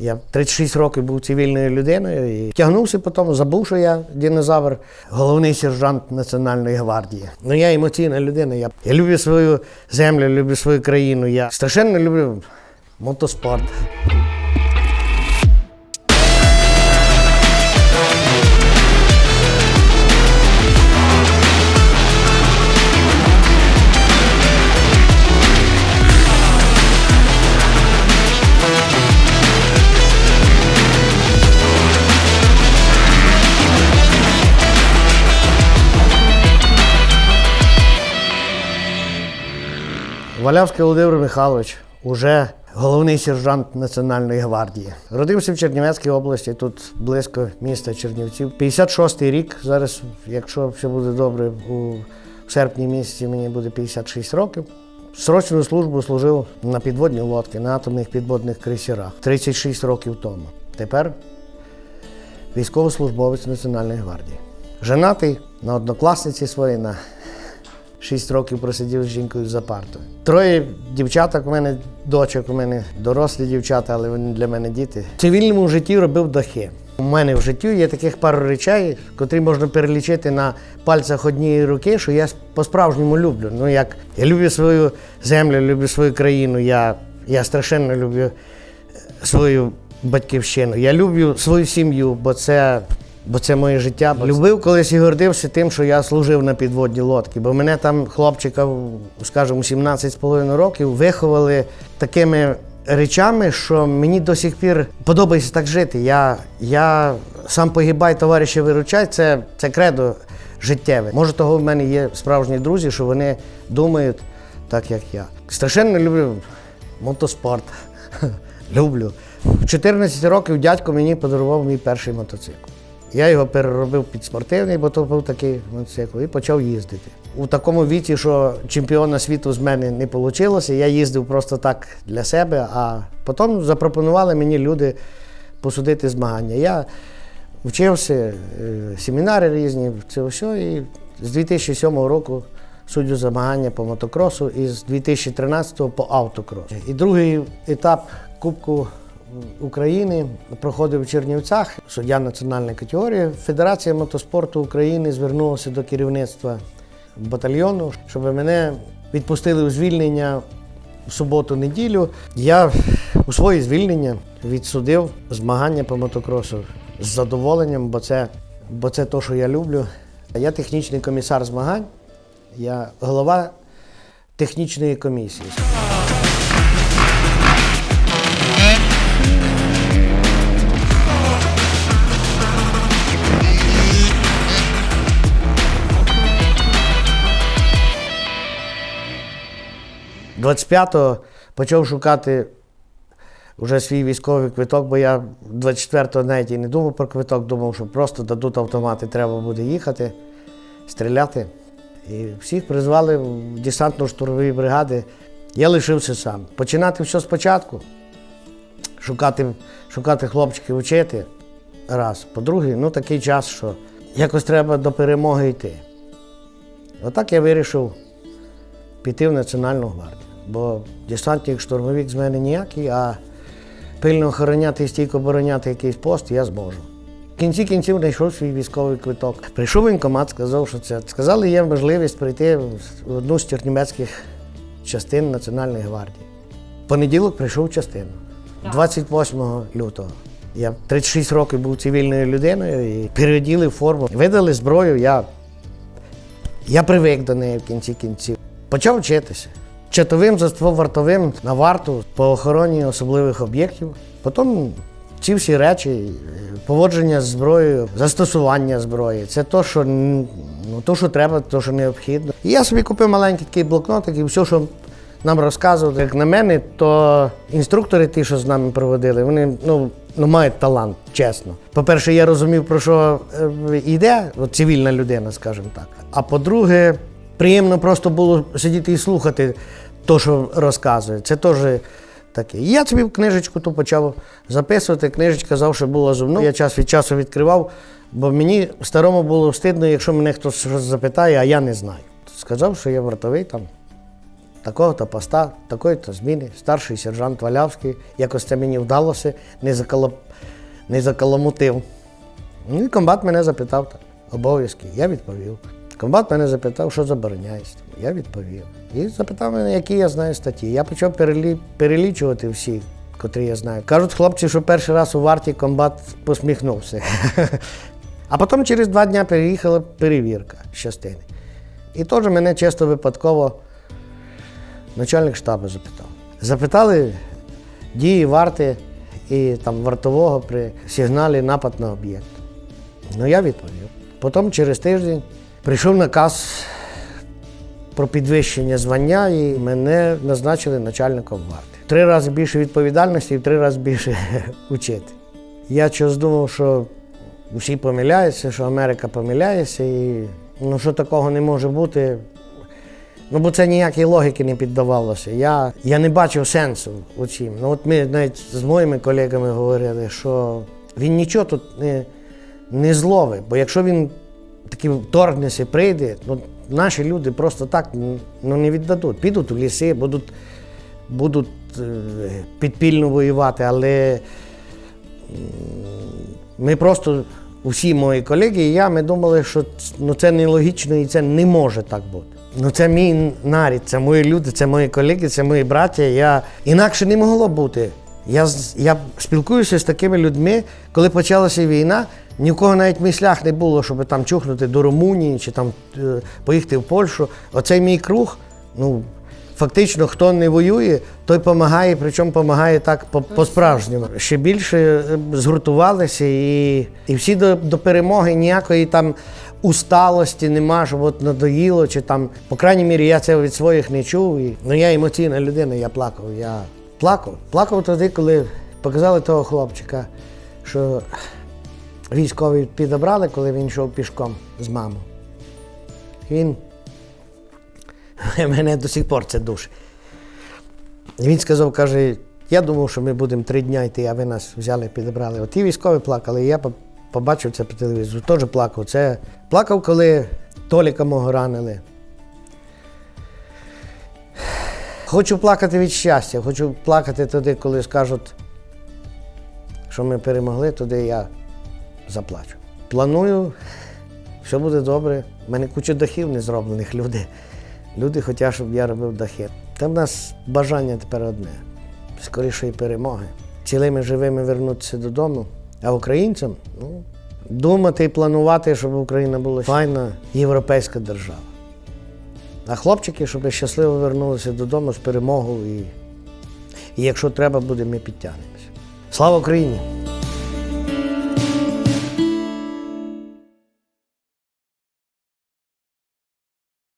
Я 36 років був цивільною людиною і по потім, забув, що я динозавр, головний сержант Національної гвардії. Ну я емоційна людина. Я, я люблю свою землю, люблю свою країну. Я страшенно люблю мотоспорт. Валявський Володимир Михайлович, уже головний сержант Національної гвардії. Родився в Чернівецькій області, тут близько міста Чернівців. 56-й рік. Зараз, якщо все буде добре, у серпні місяці мені буде 56 років. Срочну службу служив на підводній лодці, на атомних підводних крейсерах 36 років тому. Тепер військовослужбовець Національної гвардії. Женатий на однокласниці своїй, на 6 років просидів з жінкою за партою. Троє дівчаток у мене, дочок у мене дорослі дівчата, але вони для мене діти. В цивільному житті робив дахи. У мене в житті є таких пару речей, котрі можна перелічити на пальцях однієї руки, що я по-справжньому люблю. Ну як я люблю свою землю, люблю свою країну. Я, я страшенно люблю е, свою батьківщину. Я люблю свою сім'ю, бо це, бо це моє життя. Любив колись і гордився тим, що я служив на підводній лодці, бо мене там хлопчика, скажімо, 17,5 років виховали такими речами, що мені до сих пір подобається так жити. Я, я сам погибай, товариша виручай, це, це кредо життєве. Може, того в мене є справжні друзі, що вони думають так, як я. Страшенно люблю мотоспорт. люблю. В 14 років дядько мені подарував мій перший мотоцикл. Я його переробив під спортивний, бо то був такий мотоцикл, і почав їздити. У такому віці, що чемпіона світу з мене не вийшло, я їздив просто так для себе, а потім запропонували мені люди посудити змагання. Я вчився, е, семінари різні, це все, і з 2007 року суддю змагання по мотокросу і з 2013 по автокросу. І другий етап Кубку України проходив в Чернівцях. Суддя національної категорії. Федерація мотоспорту України звернулася до керівництва батальйону, щоб мене відпустили у звільнення в суботу-неділю. Я у своє звільнення відсудив змагання по мотокросу з задоволенням, бо це, бо це те, що я люблю. Я технічний комісар змагань, я голова технічної комісії. 25-го почав шукати вже свій військовий квиток, бо я 24-го навіть і не думав про квиток, думав, що просто дадуть автомати, треба буде їхати, стріляти. І всіх призвали в десантно-штурмові бригади. Я лишився сам. Починати все спочатку, шукати, шукати хлопчиків, вчити. Раз. По-друге, ну такий час, що якось треба до перемоги йти. Отак я вирішив піти в Національну гвардію. Бо десантник штурмовик з мене ніякий, а пильно охороняти і стійко обороняти якийсь пост я зможу. В кінці кінців знайшов свій військовий квиток. Прийшов воєнкомат, сказав, що це. Сказали, є можливість прийти в одну з чернівецьких частин Національної гвардії. В понеділок прийшов в частину 28 лютого. Я 36 років був цивільною людиною і переоділи форму. Видали зброю, я, я привик до неї в кінці кінців. Почав вчитися. Чатовим, заство вартовим на варту по охороні особливих об'єктів. Потім ці всі речі, е, поводження з зброєю, застосування зброї це то, що, ну, то, що треба, то, що необхідно. І я собі купив маленький такий блокнотик і все, що нам розказували. Як на мене, то інструктори, ті, що з нами проводили, вони ну, ну, мають талант, чесно. По-перше, я розумів, про що е, йде от цивільна людина, скажімо так. А по-друге, приємно просто було сидіти і слухати те, що розказують. Це теж таке. І я собі книжечку ту почав записувати. Книжечка завжди була зо мною. Я час від часу відкривав, бо мені старому було стидно, якщо мене хтось щось запитає, а я не знаю. Сказав, що я вартовий там. такого-то поста, такої-то зміни, старший сержант Валявський. Якось це мені вдалося, не, заколо... не закаламутив. Ну і комбат мене запитав обов'язки. Я відповів. Комбат мене запитав, що забороняється. Я відповів. І запитав мене, які я знаю статті. Я почав перелі... перелічувати всі, котрі я знаю. Кажуть хлопці, що перший раз у варті комбат посміхнувся. А потім через два дні переїхала перевірка з частини. І теж мене чисто випадково начальник штабу запитав. Запитали дії варти і там вартового при сигналі напад на об'єкт. Ну, я відповів. Потім через тиждень прийшов наказ про підвищення звання і мене назначили начальником варти. Три рази більше відповідальності і три рази більше учити. Я щось думав, що всі помиляються, що Америка помиляється, і ну, що такого не може бути. Ну, бо це ніякої логіки не піддавалося. Я, я не бачив сенсу у цім. Ну, от ми навіть з моїми колегами говорили, що він нічого тут не, не зловить, бо якщо він таки вторгнеться, прийде, ну, наші люди просто так ну, не віддадуть. Підуть у ліси, будуть, будуть е, підпільно воювати, але ми просто, усі мої колеги і я, ми думали, що ну, це нелогічно і це не може так бути. Ну, це мій нарід, це мої люди, це мої колеги, це мої браття. Я... Інакше не могло бути. Я, я спілкуюся з такими людьми, коли почалася війна, ні в кого навіть в мислях не було, щоб там чухнути до Румунії чи там е, поїхати в Польщу. Оцей мій круг, ну, Фактично, хто не воює, той допомагає, причому допомагає так по- по-справжньому. Ще більше е, згуртувалися, і, і всі до, до перемоги ніякої там усталості нема, щоб от надоїло, чи там, по крайній мірі, я це від своїх не чув. І, ну я емоційна людина, я плакав. Я плакав. Плакав тоді, коли показали того хлопчика, що військові підобрали, коли він йшов пішком з мамою. Він мене до сих пор це душе. І він сказав, каже, я думав, що ми будемо три дні йти, а ви нас взяли, підібрали. От ті військові плакали, і я побачив це по телевізору, теж плакав. Це плакав, коли Толіка мого ранили. Хочу плакати від щастя, хочу плакати туди, коли скажуть, що ми перемогли, туди я заплачу. Планую, все буде добре. У мене куча дахів не зроблених люди. Люди хочуть, щоб я робив дахи. Та в нас бажання тепер одне скорішої перемоги. Цілими живими вернутися додому. А українцям ну, думати і планувати, щоб Україна була файна європейська держава. А хлопчики, щоб щасливо вернулися додому з перемогою. І, і якщо треба буде, ми підтягнемося. Слава Україні!